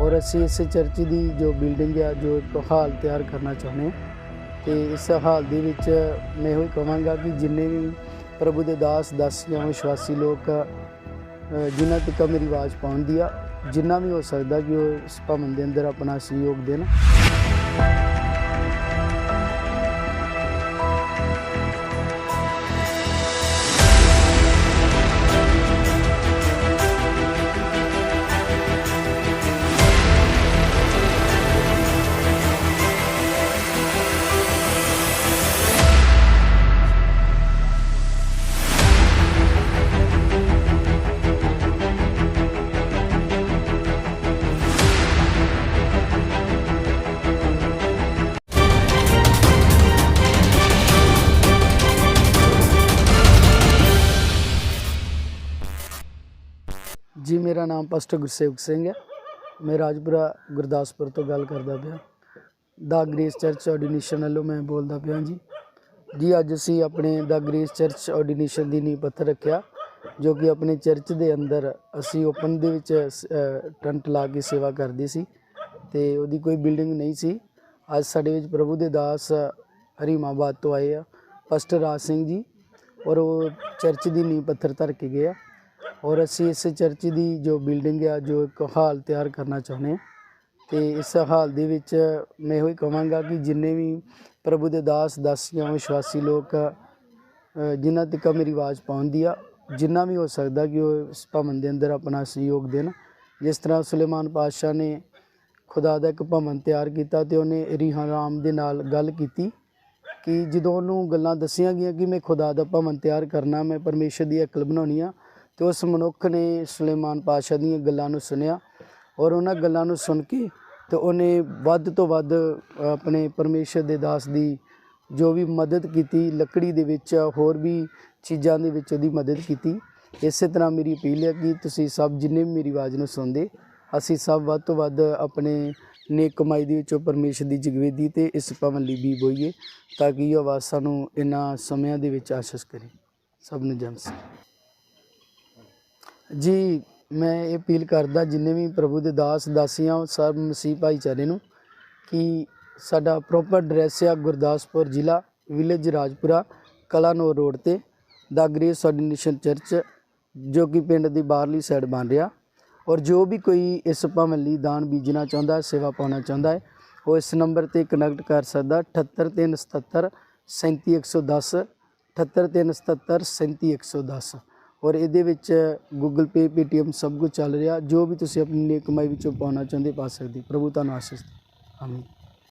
ਔਰ ਅਸੀਂ ਇਸ ਚਰਚ ਦੀ ਜੋ ਬਿਲਡਿੰਗ ਆ, ਜੋ ਇੱਕ ਹਾਲ ਤਿਆਰ ਕਰਨਾ ਚਾਹੁੰਦੇ ਹਾਂ ਤੇ ਇਸ ਹਾਲ ਦੇ ਵਿੱਚ ਮੈਂ ਇਹੋ ਹੀ ਕਹਾਂਗਾ ਕਿ ਜਿੰਨੇ ਵੀ ਪ੍ਰਭੂ ਦੇ ਦਾਸ ਦਾਸੀਆਂ ਵਿਸ਼ਵਾਸੀ ਲੋਕ ਜਿਨ੍ਹਾਂ ਤੱਕ ਮੇਰੀ ਆਵਾਜ਼ ਪਹੁੰਚਦੀ ਆ, ਜਿੰਨਾ ਵੀ ਹੋ ਸਕਦਾ ਕਿ ਉਹ ਇਸ ਭਵਨ ਦੇ ਅੰਦਰ ਆਪਣਾ ਸਹਿਯੋਗ ਦੇਣ। ਜੀ, ਮੇਰਾ ਨਾਮ ਪਾਸਟਰ ਗੁਰਸੇਵਕ ਸਿੰਘ ਹੈ। ਮੈਂ ਰਾਜਪੁਰਾ ਗੁਰਦਾਸਪੁਰ ਤੋਂ ਗੱਲ ਕਰਦਾ ਪਿਆ। ਦਾ ਗ੍ਰੇਸ ਚਰਚ ਆਰਡੀਨੇਸ਼ਨ ਵੱਲੋਂ ਮੈਂ ਬੋਲਦਾ ਪਿਆ ਜੀ। ਜੀ, ਅੱਜ ਅਸੀਂ ਆਪਣੇ ਦਾ ਗ੍ਰੇਸ ਚਰਚ ਆਰਡੀਨੇਸ਼ਨ ਦੀ ਨੀਂਹ ਪੱਥਰ ਰੱਖਿਆ, ਜੋ ਕਿ ਆਪਣੇ ਚਰਚ ਦੇ ਅੰਦਰ ਅਸੀਂ ਓਪਨ ਦੇ ਵਿੱਚ ਟੰਟ ਲਾ ਕੇ ਸੇਵਾ ਕਰਦੇ ਸੀ। ਤੇ ਉਹਦੀ ਕੋਈ ਬਿਲਡਿੰਗ ਨਹੀਂ ਸੀ। ਅੱਜ ਸਾਡੇ ਵਿੱਚ ਪ੍ਰਭੂ ਦੇ ਦਾਸ ਹਰੀਮਾਬਾਦ ਤੋਂ ਆਏ ਆ ਪਾਸਟਰ ਰਾਜ ਸਿੰਘ ਜੀ। ਔਰ ਉਹ ਚਰਚ ਦੀ ਨੀਂਹ ਪੱਥਰ ਧਰ ਕੇ ਗਏ ਆ। ਔਰ ਅਸੀਂ ਇਸ ਚਰਚ ਦੀ ਜੋ ਬਿਲਡਿੰਗ ਆ ਜੋ ਇੱਕ ਹਾਲ ਤਿਆਰ ਕਰਨਾ ਚਾਹੁੰਦੇ ਹਾਂ। ਤੇ ਇਸ ਹਾਲ ਦੇ ਵਿੱਚ ਮੈਂ ਇਹੋ ਹੀ ਕਹਾਂਗਾ ਕਿ ਜਿੰਨੇ ਵੀ ਪ੍ਰਭੂ ਦੇ ਦਾਸ ਦਾਸੀਆਂ ਵਿਸ਼ਵਾਸੀ ਲੋਕ ਅ, ਜਿਨ੍ਹਾਂ ਤੱਕ ਮੇਰੀ ਆਵਾਜ਼ ਪਹੁੰਚਦੀ ਆ ਜਿੰਨਾ ਵੀ ਹੋ ਸਕਦਾ ਕਿ ਉਹ ਇਸ ਭਵਨ ਦੇ ਅੰਦਰ ਆਪਣਾ ਸਹਿਯੋਗ ਦੇਣ। ਜਿਸ ਤਰ੍ਹਾਂ ਸੁਲੇਮਾਨ ਪਾਤਸ਼ਾਹ ਨੇ ਖੁਦਾ ਦਾ ਇੱਕ ਭਵਨ ਤਿਆਰ ਕੀਤਾ ਤੇ ਉਹਨੇ ਰੀਹਾਂ ਰਾਮ ਦੇ ਨਾਲ ਗੱਲ ਕੀਤੀ ਕਿ ਜਦੋਂ ਉਹਨੂੰ ਗੱਲਾਂ ਦੱਸੀਆਂ ਗਈਆਂ ਕਿ ਮੈਂ ਖੁਦਾ ਦਾ ਭਵਨ ਤਿਆਰ ਕਰਨਾ ਮੈਂ ਪਰਮੇਸ਼ਰ ਦੀ ਅਕਲ ਬਣਾਉਣੀ ਆ ਤੇ ਉਸ ਮਨੁੱਖ ਨੇ ਸੁਲੇਮਾਨ ਪਾਤਸ਼ਾਹ ਦੀਆਂ ਗੱਲਾਂ ਨੂੰ ਸੁਨਿਆ ਔਰ ਉਹਨਾਂ ਗੱਲਾਂ ਨੂੰ ਸੁਣ ਕੇ ਤੇ ਉਹਨੇ ਵੱਧ ਤੋਂ ਵੱਧ ਆਪਣੇ ਪਰਮੇਸ਼ਰ ਦੇ ਦਾਸ ਦੀ ਜੋ ਵੀ ਮਦਦ ਕੀਤੀ, ਲੱਕੜੀ ਦੇ ਵਿੱਚ ਹੋਰ ਵੀ ਚੀਜ਼ਾਂ ਦੇ ਵਿੱਚ ਉਹਦੀ ਮਦਦ ਕੀਤੀ। ਇਸੇ ਤਰ੍ਹਾਂ ਮੇਰੀ ਅਪੀਲ ਹੈ ਕਿ ਤੁਸੀਂ ਸਭ ਜਿੰਨੇ ਵੀ ਮੇਰੀ ਆਵਾਜ਼ ਨੂੰ ਸੁਣਦੇ, ਅਸੀਂ ਸਭ ਵੱਧ ਤੋਂ ਵੱਧ ਆਪਣੇ ਨੇਕ ਕਮਾਈ ਦੇ ਵਿੱਚੋਂ ਪਰਮੇਸ਼ਰ ਦੀ ਜਗਵੇਦੀ ਤੇ ਇਸ ਭਵਨ ਲਈ ਵੀ ਬੋਈਏ ਤਾਂ ਕਿ ਇਹ ਆਵਾਜ਼ ਸਾਨੂੰ ਇਹਨਾਂ ਸਮਿਆਂ ਦੇ ਵਿੱਚ ਆਸ਼ੀਸ਼ ਕਰੇ। ਸਭ ਨੂੰ ਜਮ ਸਿੰਘ ਜੀ, ਮੈਂ ਇਹ ਅਪੀਲ ਕਰਦਾ ਜਿੰਨੇ ਵੀ ਪ੍ਰਭੂ ਦੇ ਦਾਸ, ਦਾਸੀਆਂ ਉਹ ਸਭ ਮਸੀਹ ਭਾਈਚਾਰੇ ਨੂੰ ਕਿ ਸਾਡਾ ਪ੍ਰੋਪਰ ਐਡਰੈਸ ਆ ਗੁਰਦਾਸਪੁਰ ਜ਼ਿਲ੍ਹਾ ਵਿਲੇਜ ਰਾਜਪੁਰਾ, ਕਲਾਨੌਰ ਰੋਡ ਤੇ। ਦਾ ਗ੍ਰੇਸ ਆਰਡੀਨੇਸ਼ਨ ਚਰਚ ਜੋ ਕਿ ਪਿੰਡ ਦੀ ਬਾਹਰਲੀ ਸਾਈਡ ਬਣ ਰਿਹਾ। ਔਰ ਜੋ ਵੀ ਕੋਈ ਇਸ ਭਵਨ ਲਈ ਦਾਨ ਬੀਜਣਾ ਚਾਹੁੰਦਾ ਹੈ, ਸੇਵਾ ਪਾਉਣਾ ਚਾਹੁੰਦਾ ਹੈ, ਉਹ ਇਸ ਨੰਬਰ ਤੇ ਕਨੈਕਟ ਕਰ ਸਕਦਾ। 78377 37110 78377 37110 ਔਰ ਇਹਦੇ ਵਿੱਚ ਗੂਗਲ ਪੇ ਪੇਟੀਐਮ ਸਭ ਕੁਝ ਚੱਲ ਰਿਹਾ। ਜੋ ਵੀ ਤੁਸੀਂ ਆਪਣੀ ਨੇਕ ਕਮਾਈ ਵਿੱਚੋਂ ਪਾਉਣਾ ਚਾਹੁੰਦੇ, ਪਾ ਸਕਦੇ। ਪ੍ਰਭੂ ਤੁਹਾਨੂੰ ਆਸ਼ੀਸ਼ ਦੇ। ਆਮੀਨ